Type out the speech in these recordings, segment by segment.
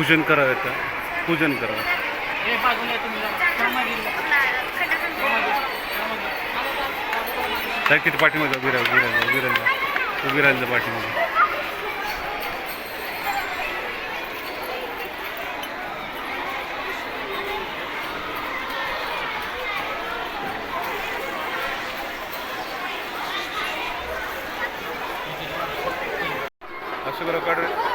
पूजन करावं पूजन करावं किती पाठीमध्ये उभी राहा उभी राहा उभी राहा उभी राहिलं पाठीमध्ये असं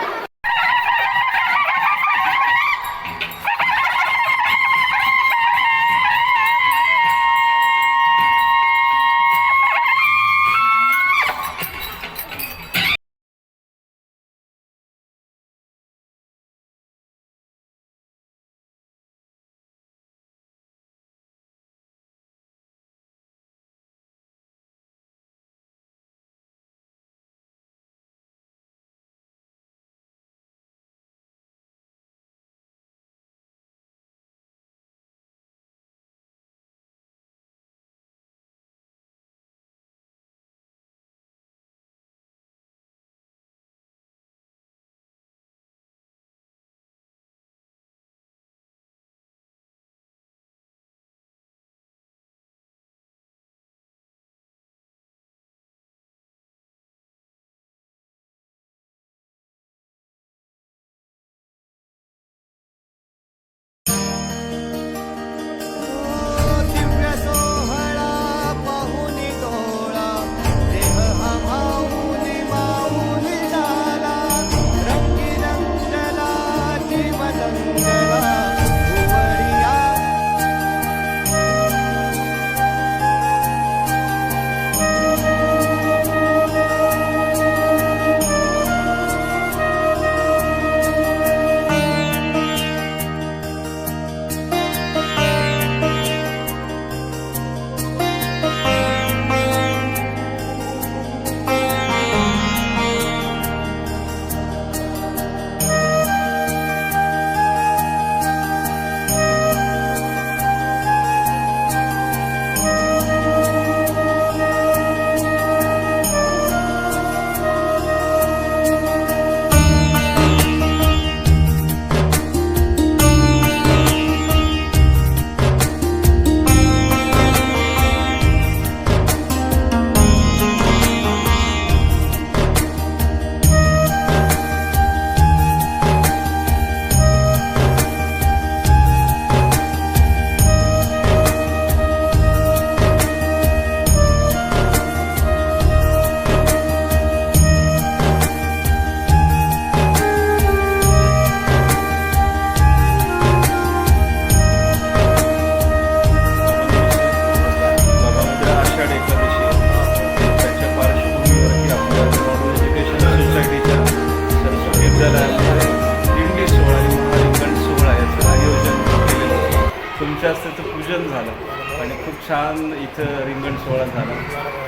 छान इथं रिंगण सोहळा झाला.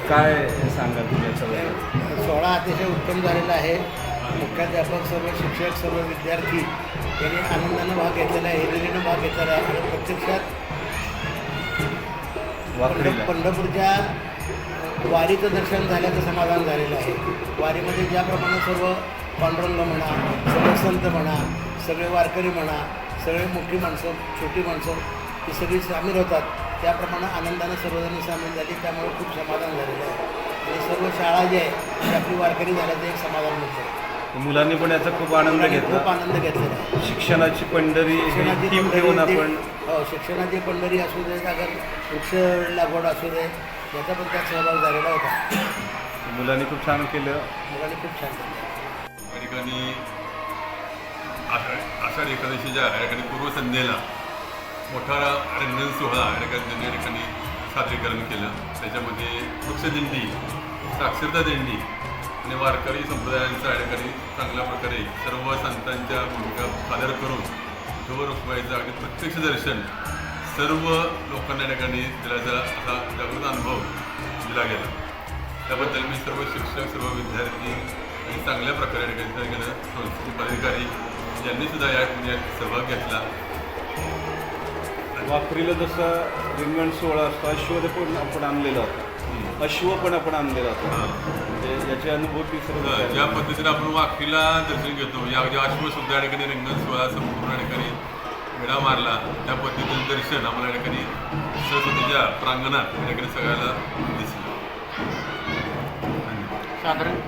काय सांगाल तुम्ही याच्याबद्दल? सोहळा अतिशय उत्तम झालेला आहे. मुख्याध्यापक सर्व शिक्षक सर्व विद्यार्थी यांनी आनंदानं भाग घेतलेला आहे हिरिरीनं भाग घेतलेला आहे. आणि प्रत्यक्षात पंढरपूरच्या वारीचं दर्शन झाल्याचं समाधान झालेलं आहे. वारीमध्ये ज्याप्रमाणे सर्व पांडुरंग म्हणा सगळे संत म्हणा सगळे वारकरी म्हणा सगळे मोठी माणसं छोटी माणसं ही सगळी सामील होतात. त्याप्रमाणे आनंदानं सर्वजण सामील झाली त्यामुळे खूप समाधान झालेलं आहे. आणि सर्व शाळा जी आहे ती आपली वारकरी झाल्याचं एक समाधान मिळतं. मुलांनी पण याचा खूप आनंद घेतला. खूप आनंद घेतलेला आहे. शिक्षणाची पंढरी ठेवून ती- आपण हो शिक्षणाची पंढरी असू दे अगर वृक्ष लागवड असू दे याचा पण त्यात सहभाग झालेला होता. मुलांनी खूप छान केलं. मुलांनी खूप छान केलं. या ठिकाणी आषाढ आषाढ एकादशीच्या या ठिकाणी पूर्वसंध्येला मोठा रंजन सोहळा या ठिकाणी त्यांनी ठिकाणी सादरीकरण केलं. त्याच्यामध्ये वृक्षदिंडी साक्षरता दिंडी आणि वारकरी संप्रदायांचा या ठिकाणी चांगल्या प्रकारे सर्व संतांच्या भूमिका सादर करून विठोबा रुक्माईचं आणि प्रत्यक्ष दर्शन सर्व लोकांना या ठिकाणी दिल्याचा असा जागृत अनुभव दिला गेला. त्याबद्दल मी सर्व शिक्षक सर्व विद्यार्थी आणि चांगल्या प्रकारे या ठिकाणी गेलं संस्कृती पदाधिकारी यांनी सुद्धा या यात सहभाग घेतला. वापरीला जसा रिंगण सोहळा असतो अश्वद पण आपण आणलेला होता. अश्व पण आपण आणले जातो हां. म्हणजे याची अनुभूती सर्व ज्या पद्धतीने आपण वाकीला दर्शन घेतो म्हणजे अगदी अश्वसुद्धा या ठिकाणी रिंगण सोहळा संपूर्ण या ठिकाणी विडा मारला त्या पद्धतीने दर्शन आम्हाला या ठिकाणी सरस्वतीच्या प्रांगणात या ठिकाणी सगळ्याला दिसलं. धन्यवाद. साधारण